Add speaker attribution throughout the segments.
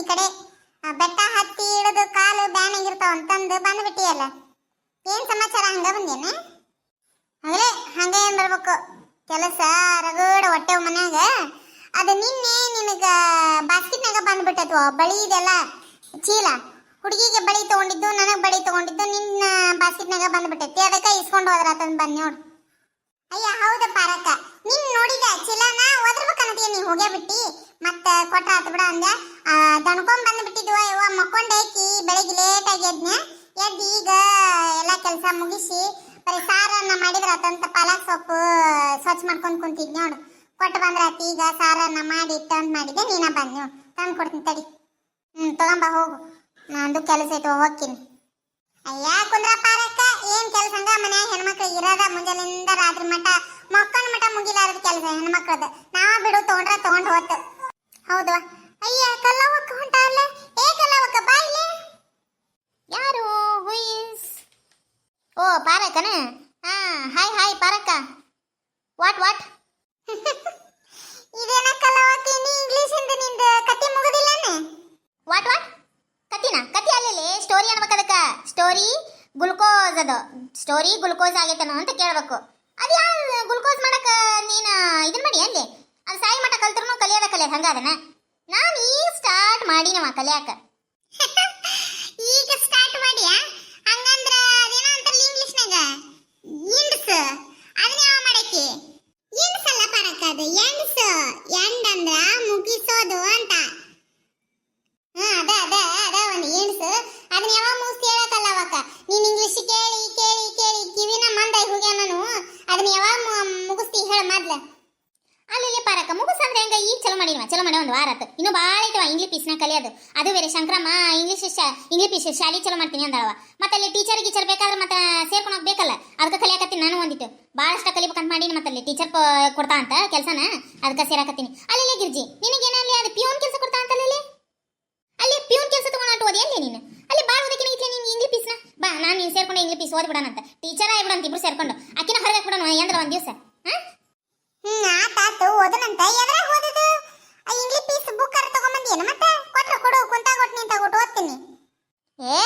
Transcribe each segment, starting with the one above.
Speaker 1: ಬಂದಿದ್ನಿ ಈ ಕಡೆ ಆ, ಬೆಟ್ಟ ಹತ್ತಿ ಇಳಿದು ಕಾಲು ಬ್ಯಾನ್ ಆಗಿರ್ತಾವ ಅಂತಂದು ಬಂದ್ಬಿಟ್ಟಿಯಲ್ಲ ಏನ್ ಸಮಾಚಾರ? ಹಂಗ ಬಂದೇನ? ಹಂಗಲೇ ಹಂಗ ಏನ್ ಬರ್ಬೇಕು? ಕೆಲಸ ರಗಡ ಹೊಟ್ಟೆ ಮನ್ಯಾಗ. ಅದು ನಿನ್ನೆ ನಿನಗ ಬಾಸ್ಕೆಟ್ನಾಗ ಬಂದ್ಬಿಟ್ಟತ್ವ ಬಳಿ ಇದೆಲ್ಲ? ಚೀಲ? ಹುಡುಗಿಗೆ ಬಳಿ ತಗೊಂಡಿದ್ದು ನನಗೆ ಬಳಿ ತಗೊಂಡಿದ್ದು ನಿನ್ನ ಬಾಸ್ಕೆಟ್ನಾಗ ಬಂದ್ಬಿಟ್ಟೈತಿ ಅದಕ್ಕೆ ಇಸ್ಕೊಂಡು ಹೋದ್ರ ತಂದು ಬಂದ್ ನೋಡು. ಅಯ್ಯ ಹೌದ ಪಾರಕ ನಿನ್ ನೋಡಿದ ಚೀಲನ ಒದರ್ಬೇಕಂತೀಯ ನೀ? ಹೋಗೇ ಬಿಟ್ಟಿ ಮತ್ತ ಕೊಟ್ರ ಆತ ಬಿಡ ಅಂದೆ ಆ, ದಣ್ಕೊಂಡ್ ಬಂದ್ಬಿಟ್ಟಿದ್ವ ಇವ ಮಕ್ಕೊಂಡೈಕಿ ಬೆಳಿಗ್ಗೆ ಲೇಟ್ ಆಗಿ ಎದ್ದು ಈಗ ಎಲ್ಲ ಕೆಲಸ ಮುಗಿಸಿ, ಬರೀ ಸಾರನ್ನ ಮಾಡಿದ್ರ ಅತಂತ ಪಾಲಕ್ ಸೊಪ್ಪು ಸ್ವಚ್ಛ ಮಾಡ್ಕೊಂಡು ಕುಂತಿದ್ ನೋಡು. ಕೊಟ್ಟು ಬಂದ್ರಾತಿ ಈಗ ಸಾರನ್ನ ಮಾಡಿ ತಂದ್ ಮಾಡಿದೆ ನೀನ ಬಂದ್ ನೋಡು. ತಂದು ಕೊಡ್ತೀನಿ ತಡಿ. ಹ್ಮ್, ತಗೊಂಬ, ಹೋಗು. ನಂದು ಕೆಲಸ ಐತೆ, ಹೋಗ್ತೀನಿ. ಅಯ್ಯ ಕುಂದ್ರ ಪಾರಕ್ಕ ಏನ್ ಕೆಲಸ ಹಂಗ? ಮನ್ಯಾಗ ಹೆಣ್ಮಕ್ಳು ಇರೋದ ಮುಂಜಾನಿಂದ ರಾತ್ರಿ ಮಟ ಮಕ್ಕಳ ಮಟ ಮುಗಿಲಾರದ ಕೆಲಸ ಹೆಣ್ಮಕ್ಳದ. ನಾವ ಬಿಡು, ತಗೊಂಡ್ರ ತಗೊಂಡ್ ಹೋತು. ಹೌದವ ಹಾ ಹಾಯ್ ಹಾಯ್ ಪಾರಕ್ಕ. ವಾಟ್ ವಾಟ್ ಇದೇನ ನೀ ಇಂಗ್ಲಿಷ್ ಇಂದ ನಿಂದ ಕತಿ ಮುಗಿದಿಲ್ಲನೆ ವಾಟ್ ವಾಟ್ ಕತಿನ ಕತಿ ಅಲ್ಲೇ ಸ್ಟೋರಿ ಅನ್ಬೇಕು ಅದಕ್ಕ. ಸ್ಟೋರಿ ಗ್ಲುಕೋಸ್ ಅದು. ಸ್ಟೋರಿ ಗ್ಲುಕೋಸ್ ಆಗೈತೇನೋ ಅಂತ ಕೇಳಬೇಕು. ಅದು ಯಾವ ಗ್ಲುಕೋಸ್ ಮಾಡಕ ನೀನು ಇದನ್ನ ಮಾಡಿ ಅಲ್ಲಿ ಅದು ಸಾಯಿ ಮಠ ಕಲ್ತ್ರು ಕಲಿಯೋದ ಕಲಿಯೋದು ಹಂಗ ಅದನ್ನ ನಾನು ಈಗ ಸ್ಟಾರ್ಟ್ ಮಾಡಿನವ ಕಲಿಯಾಕ ಈಗ ಸ್ಟಾರ್ಟ್ ಮಾಡಿಯಾ ಹಂಗಂದ್ರ ಅದೇನೋ ಅಂತಾರಲ್ಲ ಇಂಗ್ಲಿಷ್ನಾಗ ಇಂಡ್ಸ್ ಅದನ್ನ ಯಾವ ಮಾಡಕ್ಕೆ ಇಂಡ್ಸ್ ಅಲ್ಲ ಪರಕ ಅದು ಎಂಡ್ಸ್ ಎಂಡ್ ಅಂದ್ರ ಮುಗಿಸೋದು ಅಂತ ಹಾ ಅದ ಅದ ಅದ ಒಂದು ಏಣ್ಸ್ ಅದನ್ನ ಯಾವಾಗ ಮುಗಿಸಿ ಹೇಳಕ್ಕಲ್ಲ ಅವಕ್ಕ ನೀನ್ ಇಂಗ್ಲಿಷ್ ಕೇಳಿ ಕೇಳಿ ಕೇಳಿ ಕಿವಿನ ಮಂದೈ ಹೋಗ್ಯ ನಾನು ಅದನ್ನ ಯಾವಾಗ ಮುಗಿಸ್ತಿ ಹೇಳ ಮೊದ್ಲ ಅಲ್ಲಿ ಪಾರಕ ಮುಗಿಸಂದ್ರೆ ಹೆಂಗ ಈಗ ಚಲೋ ಮಾಡಿನವ ಚಲೋ ಮಾಡಿ ಒಂದು ವಾರ ಆತು ಇನ್ನು ಭಾಳ ಐತವ ಇಂಗ್ಲಿಷ್ ಪೀಸ್ನ ಕಲಿಯೋದು. ಅದು ಬೇರೆ. ಶಂಕ್ರಮ್ಮ ಇಂಗ್ಲಿಷ್ ಇಂಗ್ಲಿಷ್ ಪೀಸ್ ಶಾಲಿ ಚಲೋ ಮಾಡ್ತೀನಿ ಅಂದಳವ ಮತ್ತೆ ಅಲ್ಲಿ ಟೀಚರ್ ಗೀಚರ್ ಬೇಕಾದ್ರೆ ಮತ್ತೆ ಸೇರ್ಕೊಂಡು ಹೋಗ್ಬೇಕಲ್ಲ. ಅದಕ್ಕೆ ಕಲಿಯಾಕತ್ತೀನಿ ನಾನು ಒಂದಿಟ್ಟು. ಭಾಳಷ್ಟು ಕಲಿಬೇಕಂತ ಮಾಡೀನಿ ಮತ್ತೆ ಅಲ್ಲಿ. ಟೀಚರ್ ಕೊಡ್ತಾ ಅಂತ ಕೆಲಸನ. ಅದಕ್ಕೆ ಸೇರಾಕತ್ತೀನಿ. ಅಲ್ಲಿ ಗಿರ್ಜಿ ನಿನಗೇನಲ್ಲಿ ಅದು ಪಿಯೋನ್ ಕೆಲಸ ಕೊಡ್ತಾ ಅಂತ ಅಲ್ಲಿ? ಅಲ್ಲಿ ಪ್ಯೂನ್ ಕೆಲಸ ತಗೊಂಡು ಓದಿ ಎಲ್ಲಿ ನೀನು? ಅಲ್ಲಿ ಬಾಳ ಓದಕ್ಕೆ ಇಟ್ಲಿ ನೀನು ಇಂಗ್ಲಿಷ್ ಪೀಸ್ನ ಬಾ, ನಾನು ನೀನು ಸೇರ್ಕೊಂಡು ಇಂಗ್ಲಿಷ್ ಪೀಸ್ ಓದ್ಬಿಡೋಣ ಅಂತ. ಟೀಚರ್ ಅಂತ ಇಬ್ರು ಸೇರ್ಕೊಂಡು. ಅಕ್ಕಿನ ಹೊರಗೆ ಬಿಡೋಣ ಎಂದ್ರ ಒಂದು ದಿವಸ. ಹ್ಞೂ ಆತಾತು ಓದನಂತ. ಎದ್ರಾಗ ಓದದು? ಆ ಇಂಗ್ಲಿಷ್ ಪೀಸ್ ಬುಕ್ ಅರ ತಗೊಂಬಂದಿಯೇನು? ಮತ್ತೆ ಕೊಟ್ರು, ಕೊಡು, ಕುಂತ ಕೊಟ್ಟು, ನಿಂತ ಕೊಟ್ಟು ಓದ್ತೀನಿ. ಏ,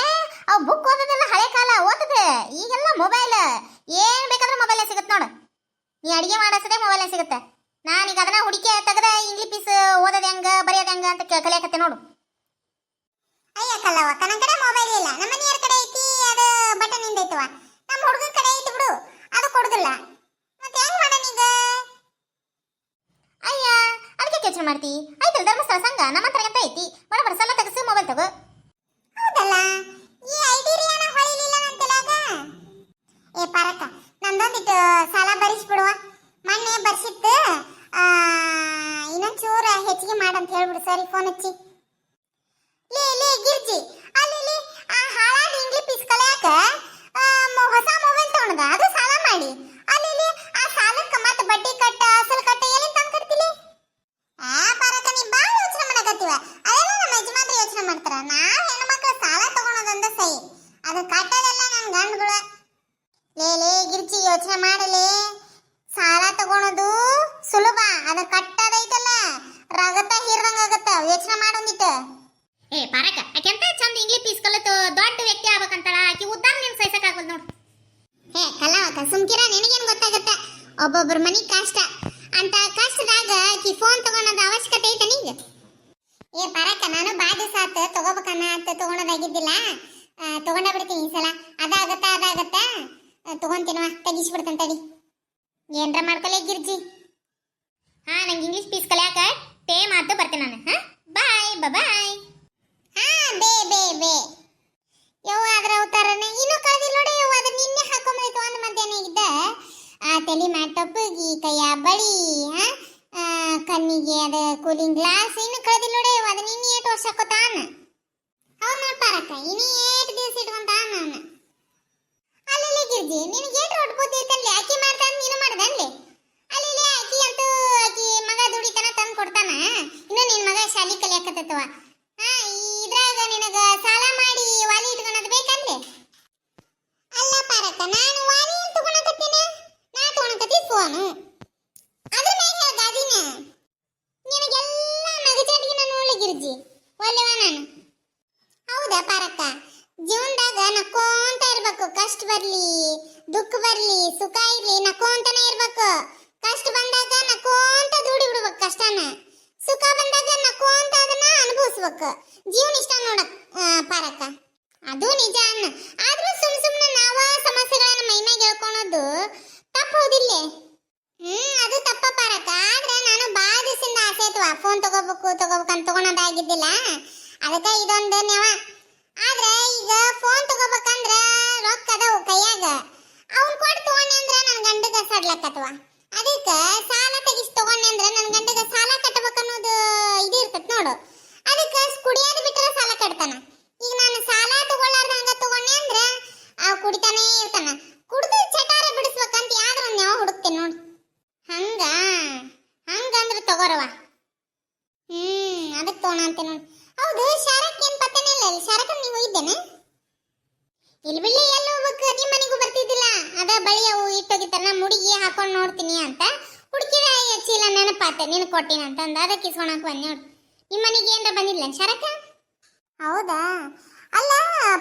Speaker 1: ಅವ್ ಬುಕ್ ಓದೋದೆಲ್ಲ ಹಳೆ ಕಾಲ, ಓದದೆ. ಈಗೆಲ್ಲ ಮೊಬೈಲ್ ಏನು ಬೇಕಾದ್ರೂ ಮೊಬೈಲೇ ಸಿಗುತ್ತೆ ನೋಡು. ನೀ ಅಡಿಗೆ ಮಾಡಿಸದೆ ಮೊಬೈಲೇ ಸಿಗುತ್ತೆ. ನಾನೀಗ ಅದನ್ನ ಹುಡುಕಿ ತೆಗೆದ ಇಂಗ್ಲಿಷ್ ಪೀಸ್ ಓದೋದು ಹೆಂಗ, ಬರೆಯೋದು ಹೆಂಗ ಅಂತ ಕಲಿಯಕತ್ತೆ ನೋಡು. ಅಯ್ಯ ಕಲ್ಲವ ನನ್ನ ಕಡೆ ಮೊಬೈಲ್ ಇಲ್ಲ. ನಮ್ಮ ಮನೆಯವ್ರ ಕಡೆ ಐತಿ, ಅದು ಬಟನ್ ಇಂದ ಐತವ ನಮ್ಮ ಹುಡುಗನ ಕಡೆ ಐತಿ ಬಿಡು. ಅದು ಕೊಡುದಿಲ್ಲ. ಯೋಚನೆ ಮಾಡ್ತಿ? ಆಯ್ತಲ್ಲ ಧರ್ಮಸ್ಥಳ ಸಂಘ ನಮ್ಮ ಹತ್ರ ಅಂತ ಐತಿ? ಬಡ ತೆಗೆಸಿ ಮೊಬೈಲ್ ತಗೋ. ಹೌದಲ್ಲ ಈ ಐಡಿರಿಯಾನ ಹೊಳಿಲಿಲ್ಲ ಏ ಪಾರಕ್ಕ ನಂದೊಂದಿಟ್ಟು ಸಾಲ ಭರಿಸ್ಬಿಡುವ. ಮೊನ್ನೆ ಬರ್ಸಿತ್ತು ಆ, ಇನ್ನೊಂದ್ ಚೂರ ಹೆಚ್ಚಿಗೆ ಮಾಡಂತ ಹೇಳ್ಬಿಡು ಸರಿ ಫೋನ್ ಹಚ್ಚಿ. ಲೇ ಲೇ ಗಿರ್ಜಿ ಅಲ್ಲಿ ಆ ಹಾಳಾದ ಇಂಗ್ಲಿಷ್ ಪೀಸ್ ಕಲಿಯಾಕ ಆ, ಮ- ಹೊಸ ಮೊಬೈಲ್ ತಗೊಂಡ ಅದು ಸಾಲ ಮಾಡಿ ಅಲ್ಲಿ ಇಲ್ಲಿ ಆ ಸಾಲಕ್ಕ ಮತ್ತೆ ಬಡ್ಡಿ ಕಟ್ಟ ಅಸಲು ಕಟ್ಟ ಎಲ್ಲಿ ತಂದು ಕಟ್ತಿಲಿ ಆ ಪಾರಕ ನೀ ಬಾಳ ಯೋಚನೆ ಮಾಡಕತ್ತೀವ ಅದೆಲ್ಲ ನಮ್ಮ ಯಜಮಾನ್ರು ಯೋಚನೆ ಮಾಡ್ತಾರ ನಾವ್ ಹೆಣ್ಮಕ್ಳು ಸಾಲ ತಗೊಳೋದೊಂದ ಸಹಿ ಅದು ಕಟ್ಟೋದೆಲ್ಲ ನನ್ನ ಗಂಡುಗಳು. ಲೇ ಲೇ ಗಿರ್ಜಿ ಯೋಚನೆ ಮಾಡಲೇ ಸಾಲ ತಗೊಳೋದು ಸುಲಭ ಅದ ಕಟ್ಟೋದೈತಲ್ಲ. ರಗತ ಹೀರಂಗಾಗತ್ತ ಯೋಚನೆ ಮಾಡೊಂದಿಟ್ಟು ಏ ಪಾರಕ ಆಕೆ ಅಂತ ಚಂದ ಇಂಗ್ಲಿಷ್ ಪೀಸ್ ಕಲಿತು ದೊಡ್ಡ ವ್ಯಕ್ತಿ ಆಗ್ಬೇಕಂತಾಳ. ಆಕೆ ಉದ್ದಾರ ನಿನ್ ಸಹಿಸಕ್ ಆಗೋದು ನೋಡು. ಹೇ ಕಲಾವಕ ಸುಮ್ಕಿರ ನಿನಗೇನ್ ಗೊತ್ತಾಗತ್ತ? ಒಬ್ಬೊಬ್ಬರ ಮನಿ ಕಷ್ಟ. ಅಂತ ಕಷ್ಟದಾಗ ಆಕಿ ಫೋನ್ ತಗೊಳೋದ ಅವಶ್ಯಕತೆ ಐತ ನಿಂಗೆ? ಏ ಪಾರಕ ನಾನು ಬಾಧಿ ಆತ ತಗೋಬೇಕನ್ನ ಅಂತ ತಗೊಳೋದಾಗಿದ್ದಿಲ್ಲ. ತಗೊಂಡ ಬಿಡ್ತೀನಿ ಈ ಸಲ. ಅದಾಗತ್ತ ಅದಾಗತ್ತ? ತಗೊಂತೀನವ ತೆಗಿಸ್ಬಿಡ್ತೇನೆ ತಡಿ. ಏನ್ರ ಮಾಡ್ಕೊಲೆ ಗಿರ್ಜಿ? ಹಾ, ನಂಗೆ ಇಂಗ್ಲಿಷ್ ಪೀಸ್ ಕಲಿಯಾಕ ಟೇ ಮಾತು ಬರ್ತೇನೆ ನಾನು, ಹಾ? ಬಾಯ್ ಬಾಯ್ ಹಾ, ಬೇ ಬೇ ಬೇ. ಯವ್ವ ಅದ್ರ ಅವತಾರನ? ಇನ್ನೂ ಕಳೆದಿಲ್ಲ ನೋಡಿ ಯವ್ವ ಅದ ನಿನ್ನೆ ಹಾಕೊಂಬಂದಿತ್ತು ಒಂದು ಮಧ್ಯಾಹ್ನ ಇದ್ದ. ಆ, ತಲೆ ಈ ಕೈಯ ಬಳಿ, ಹಾ? ಕಣ್ಣಿಗೆ ಅದ ಕೂಲಿಂಗ್ ಗ್ಲಾಸ್ ಇನ್ನು ಕಳೆದಿಲ್ಲ ನೋಡಿ ಯವ್ವ ಅದ ನಿನ್ನೆ ಏಟು ವರ್ಷ ಹಾಕೋತಾನ ಹೌದು ನೋಡಿ ಪಾರಕ್ಕ, ಇನ್ನು ಏಟು ದಿವಸ ಇಟ್ಕೊಂತಾನ ನಾನು? ಅಲ್ಲಲ್ಲಿ ಗಿರ್ಜಿ, ನಿನಗೆ ಏಟು ಒಟ್ಟು ಬುದ್ಧಿ ಐತಲ್ಲಿ? ಆಕಿ ಮಾಡ್ತಾನ, ನೀನು ಮಾಡ್ದಲ್ಲಿ ಅಲ್ಲಿ ಆಕಿ ಅಂತೂ ಆಕಿ ಮಗ ದುಡಿತನ ತಂದು ಕೊಡ್ತಾನ? ಇನ್ನು ನಿನ್ ಮಗ ಶಾಲಿ ಕಲಿಯಾಕತ್ತವ ಹಾ, ಇದ್ರಾಗ ನಿನಗ ಸಾಲ ಮಾಡಿ ವಾಲಿ ಇಟ್ಕೊಳೋದು ಬೇಕಂದೆ ಅಲ್ಲ ಪಾರಕ್ಕ ನಾನು ವಾಲಿ ಅಂತ ತಗೊಳಕತ್ತೀನಿ? ನಾ ತಗೊಳಕತ್ತಿ ಫೋನು ಅದ್ರ ಮ್ಯಾಗ ಗಾದಿನ ನಿನಗೆಲ್ಲ ನಗಚಾಟಿಗೆ ನಾನು ಒಳ್ಳೆ ಗಿರ್ಜಿ ಒಲ್ಲೆವ ನಾನು ಬರ್ಲಿ, ದುಃಖ ಬರ್ಲಿ, ಸುಖ ಇರ್ಲಿ, ನಕ್ಕೊಂತಾನೆ ಇರ್ಬೇಕು. ಕಷ್ಟ ಬಂದಾಗ ನಕ್ಕೊಂತ ದುಡಿ ಬಿಡ್ಬೇಕು ಕಷ್ಟನ. ಸುಖ ಬಂದಾಗ ನಕ್ಕೊಂತ ಅದನ್ನ ಅನುಭವಿಸ್ಬೇಕು. ಜೀವನ ಇಷ್ಟ ನೋಡಕ್ ಪಾರಕ. ಅದು ನಿಜ ಅನ್ನ. ಆದ್ರೂ ಸುಮ್ ಸುಮ್ನೆ ನಾವ ಸಮಸ್ಯೆಗಳನ್ನ ಮೈ ಮ್ಯಾಗ ಹೇಳ್ಕೊಳೋದು ತಪ್ಪು ಹ್ಮ್, ಅದು ತಪ್ಪ ಪಾರಕ. ಆದ್ರೆ ನಾನು ಬಾಳ ದಿವಸದಿಂದ ಆಸೆ ಫೋನ್ ತಗೋಬೇಕು ತಗೋಬೇಕು ಅಂತ ತಗೊಳೋದಾಗಿದ್ದಿಲ್ಲ. ಅದಕ್ಕೆ ಇದೊಂದು ನೆವ. ಆದ್ರೆ ಈಗ ಫೋನ್ ತಗೋಬೇಕಂದ್ರ ರೊಕ್ಕ ಅದಾವು ಕೈಯಾಗ. ಅವ್ನ್ ಕೊಟ್ಟು ತಗೊಂಡೆ ಅಂದ್ರ ನನ್ ಗಂಡಗ ಸಡ್ಲಕತ್ವ ಅದಕ್ಕ ಸಾಲ ತೆಗಿಸ್ ತಗೊಂಡೆ ಅಂದ್ರ ನನ್ ಗಂಡಗ ಸಾಲ ಕಟ್ಟಬೇಕನ್ನೋದು ಇದು ಇರ್ತತ್ ನೋಡು. ಅದಕ್ಕ ಕುಡಿಯೋದು ಬಿಟ್ರೆ ಸಾಲ ಕಟ್ತಾನ. ಈಗ ನಾನು ಸಾಲ ತಗೊಳ್ಳಾರ್ದ ಹಂಗ ತಗೊಂಡೆ ಅಂದ್ರ ಆ ಕುಡಿತಾನೇ ಇರ್ತಾನ. ಕುಡ್ದು ಚಟಾರ ಬಿಡಿಸ್ಬೇಕಂತ ಯಾವ್ದ್ರ ಒಂದ್ ಯಾವ ಹುಡುಕ್ತೇನೆ ನೋಡು. ಹಂಗ ಹಂಗಂದ್ರ ತಗೋರವ ಹ್ಮ್ ಅದಕ್ಕೆ ತಗೋಣ ಅಂತ ನೋಡಿ. ಹೌದು ಶಾರಕ್ ಏನ್ ಪತ್ತನೇ ಇಲ್ಲ ಶಾರಕ್ ನೀವು ಇದ್ದೇನೆ? ಇಲ್ಲಿ ಬಿಡ್ಲಿ, ಎಲ್ಲ ಹೋಗ್ಬೇಕು? ನಿಮ್ಮ ಮನೆಗೂ ಬರ್ತಿದ್ದಿಲ್ಲ. ಅದ ಬಳಿ ಅವು ಇಟ್ಟೋಗಿತ್ತಾರ ನಾ ಮುಡಿಗೆ ಹಾಕೊಂಡು ನೋಡ್ತೀನಿ ಅಂತ. ಹುಡುಕಿದ ಚೀಲ ನೆನಪಾತೆ, ನೀನು ಕೊಟ್ಟಿನ ಅಂತ ಅಂದ. ಅದಕ್ಕೆ ಇಸ್ಕೊಳಕ್ ಬಂದ್ ನೋಡಿ. ನಿಮ್ಮ ಮನೆಗೆ ಏನ್ರ ಬಂದಿಲ್ಲ ಶರಕ ಹೌದಾ? ಅಲ್ಲ,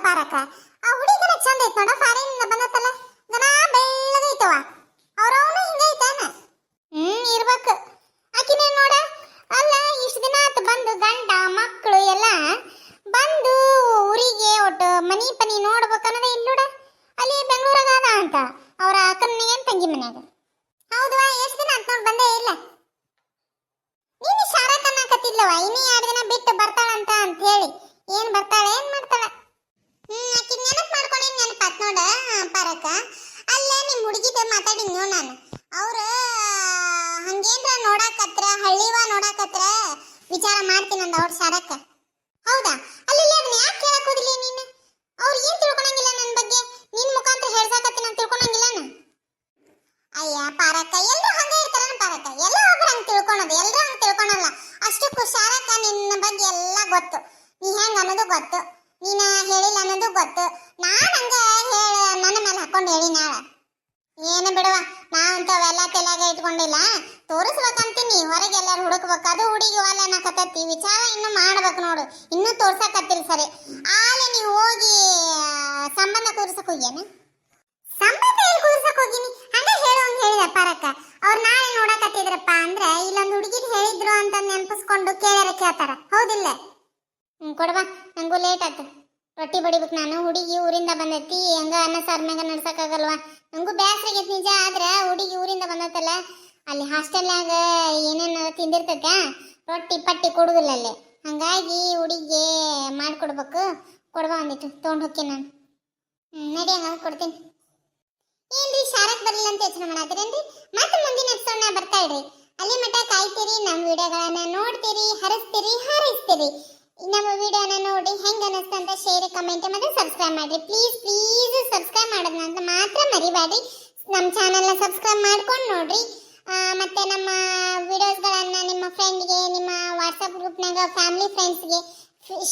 Speaker 1: ಪಾರಕ, ಆ ಹುಡುಗನ ಚಂದ ಐತ್ ನೋಡ ಫಾರಿನ್ ಬಂದತ್ತಲ್ಲ. ಗನ ಬೆಳ್ಳಗೈತವ ಅವ್ರವನು ಹಿಂಗೈತಾನ ಹ್ಮ್, ಇರ್ಬೇಕು ಆಕಿನೇ ನೋಡ ಅಲ್ಲ ಇಷ್ಟ ದಿನ ಆತ ಬಂದು ಗಂಡ ಮಕ್ಕಳು ಎಲ್ಲ ಬಂದು ಊರಿಗೆ ಒಟ್ಟು ಮನಿ ಪನಿ ನೋಡ್ಬೇಕನ್ನೋದೇ ಇಲ್ಲೋಡ ಅಲ್ಲಿ ಬೆಂಗಳೂರಾಗ ಅದ ಅಂತ ಅವ್ರ ಅಕ್ಕನ ಏನ್ ತಂಗಿ ಮನ್ಯಾಗ ಹೌದವಾ ಎಷ್ಟು ದಿನ ಅಂತ ನೋಡ್ ಬಂದೇ ಇಲ್ಲ ನೀನು ಶಾರಕ್ ಅನ್ನಕತ್ತಿಲ್ಲವ ಇನ್ನೇ ಎರಡು ದಿನ ಬಿಟ್ಟು ಬರ್ತಾಳಂತ ಅಂತ ಹೇಳಿ. ಏನ್ ಬರ್ತಾಳೆ, ಏನ್ ಮಾಡ್ತಾಳೆ? ಹ್ಮ್ ಆಕಿ ನೆನಪ್ ಮಾಡ್ಕೊಂಡು ನೆನಪಾತ್ ನೋಡ ಪಾರಕ ಅಲ್ಲೇ ನಿಮ್ ಹುಡುಗಿದ ಮಾತಾಡಿದ್ನು ನಾನು. ಅವ್ರ ಹಂಗೇನ್ರ ನೋಡಾಕತ್ರ, ಹಳ್ಳಿವ ನೋಡಾಕತ್ರ ವಿಚಾರ ಮಾಡ್ತೀನಿ ಅಂದ ಅವ್ರ ಶಾರಕ್ಕ ಹೌದಾ? ಅಲ್ಲಿ ಅದನ್ನ ಯಾಕೆ ಕೇಳಕ್ ಹೋದಿಲ್ಲ ನೀನು? ಅವ್ರು ಏನ್ ತಿಳ್ಕೊಳಂಗಿಲ್ಲ ನನ್ನ ಬಗ್ಗೆ? ನಿನ್ ಮುಖಾಂತರ ಹೇಳ್ಸಾಕತ್ತೀನಿ ಅಂತ ತಿಳ್ಕೊಳಂಗಿಲ್ಲ ಅಯ್ಯ, ಪಾರಕ್ಕ ಎಲ್ರು ಹಂಗ ಇರ್ತಾರ ಪಾರಕ್ಕ ಎಲ್ಲ ಒಬ್ರು ಹಂಗ ತಿಳ್ಕೊಳೋದು ಎಲ್ರು ಹಂಗ ತಿಳ್ಕೊಳಲ್ಲ ಅಷ್ಟಕ್ಕೂ ಶಾರಕ್ಕ ನಿನ್ನ ಬಗ್ಗೆ ಎಲ್ಲ ಗೊತ್ತು. ನೀ ಹೆಂಗ ಅನ್ನೋದು ಗೊತ್ತು. ನೀನ ಹೇಳಿಲ್ಲ ಅನ್ನೋದು ಗೊತ್ತು. ನಾನು ಹಂಗ ಹೇಳ, ನನ್ನ ಮೇಲೆ ಹಾಕೊಂಡು ಹೇಳಿ ನಾಳ. ಏನು ಬಿಡುವ ನಾವಂತವೆಲ್ಲ ತಲೆಯಾಗ ಇಟ್ಕೊಂಡಿಲ್ಲ. ತೋರಿಸ್ಬೇಕಂತೀನಿ, ಹೊರಗೆ ಎಲ್ಲಾರು ಹುಡುಕ್ಬೇಕು. ಹುಡುಗಿ ಒಲೆ ಅನ್ನಕತ್ತೈತಿ ವಿಚಾರ ಇನ್ನು ಮಾಡ್ಬೇಕು ನೋಡು. ಇನ್ನೂ ತೋರ್ಸಕತ್ತಿಲ್ಲ ಸರಿ. ಆಲೆ ನೀವು ಹೋಗಿ ಸಂಬಂಧ ಕೂರ್ಸಕ್ ಹೋಗ್ಯಾನ? ಸಂಬಂಧ ಎಲ್ಲಿ ಕೂರ್ಸಕ್ ಹೋಗಿನಿ? ಹಂಗೆ ಹೇಳು ಅಂತ ಹೇಳಿದ ಪರಕ್ಕ ಅವ್ರು ನಾಳೆ ನೋಡಕತ್ತಿದ್ರಪ್ಪ ಅಂದ್ರೆ ಇಲ್ಲೊಂದು ಹುಡುಗಿಗೆ ಹೇಳಿದ್ರು ಅಂತ ನೆನಪಿಸ್ಕೊಂಡು ಕೇಳ್ಯಾರ ಕೇಳ್ತಾರ. ಹೌದಿಲ್ಲ? ಹ್ಮ್ ಕೊಡ್ಬಾ ನಂಗೂ ಲೇಟ್ ಆಯ್ತು ರೊಟ್ಟಿ ಬಡಿಬೇಕು ನಾನು. ಹುಡುಗಿ ಊರಿಂದ ಬಂದೈತಿ. ಹಂಗ ಅನ್ನ ಸಾರ್ ಮ್ಯಾಗ ನಡ್ಸಕ್ಕಾಗಲ್ವಾ? ನಂಗೂ ಬ್ಯಾಸ್ರ ನಿಜ, ಆದ್ರೆ ಹುಡುಗಿ ಊರಿಂದ ಬಂದತ್ತಲ್ಲ ಅಲ್ಲಿ ಹಾಸ್ಟೆಲ್ನಾಗ ಏನೇನು ತಿಂದಿರ್ತೈತೆ ರೊಟ್ಟಿ ಪಟ್ಟಿ ಕೊಡುದಿಲ್ಲ ಅಲ್ಲಿ. ಹಂಗಾಗಿ ಹುಡುಗಿಗೆ ಮಾಡ್ಕೊಡ್ಬೇಕು. ಕೊಡ್ಬಾ ಅಂದಿಟ್ಟು ತೊಗೊಂಡು ಹೋಕೆ ನಾನು. ನಡಿ ಹಂಗ ಕೊಡ್ತೀನಿ. ಏನ್ರಿ, ಶಾರಕ್ ಬರಲಿಲ್ಲ ಅಂತ ಯೋಚನೆ ಮಾಡತ್ತೀರೇನ್ರಿ ಮತ್ತೆ ಮುಂದಿನ ಎಪಿಸೋಡ್ನ ಬರ್ತಾ ಇಡ್ರಿ. ಅಲ್ಲಿ ಮಟ್ಟ ಕಾಯ್ತೀರಿ ನಮ್ಮ ವಿಡಿಯೋಗಳನ್ನ ನೋಡ್ತೀರಿ, ಹರಿಸ್ತೀರಿ, ಹಾರೈಸ್ತೀರಿ. ನಮ್ಮ ವಿಡಿಯೋನ ನೋಡಿ ಹೆಂಗ ಅನಿಸ್ತು ಅಂತ ಶೇರ್ ಕಮೆಂಟ್ ಮತ್ತೆ ಸಬ್ಸ್ಕ್ರೈಬ್ ಮಾಡ್ರಿ. ಪ್ಲೀಸ್ ಪ್ಲೀಸ್ ಸಬ್ಸ್ಕ್ರೈಬ್ ಮಾಡೋದನ್ನ ಅಂತ ಮಾತ್ರ ಮರಿಬೇಡಿ ನಮ್ಮ ಚಾನೆಲ್ನ ಸಬ್ಸ್ಕ್ರೈಬ್ ಮಾಡ್ಕೊಂಡು ನೋಡ್ರಿ. ಮತ್ತು ನಮ್ಮ ವಿಡಿಯೋಸ್ಗಳನ್ನ ನಿಮ್ಮ ಫ್ರೆಂಡ್ಗೆ ನಿಮ್ಮ ವಾಟ್ಸಪ್ ಗ್ರೂಪ್ನಾಗ ಫ್ಯಾಮಿಲಿ ಫ್ರೆಂಡ್ಸ್ಗೆ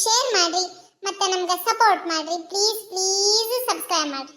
Speaker 1: ಶೇರ್ ಮಾಡ್ರಿ. ಮತ್ತೆ ನಮ್ಗೆ ಸಪೋರ್ಟ್ ಮಾಡ್ರಿ. ಪ್ಲೀಸ್ ಪ್ಲೀಸ್ ಸಬ್ಸ್ಕ್ರೈಬ್ ಮಾಡ್ರಿ.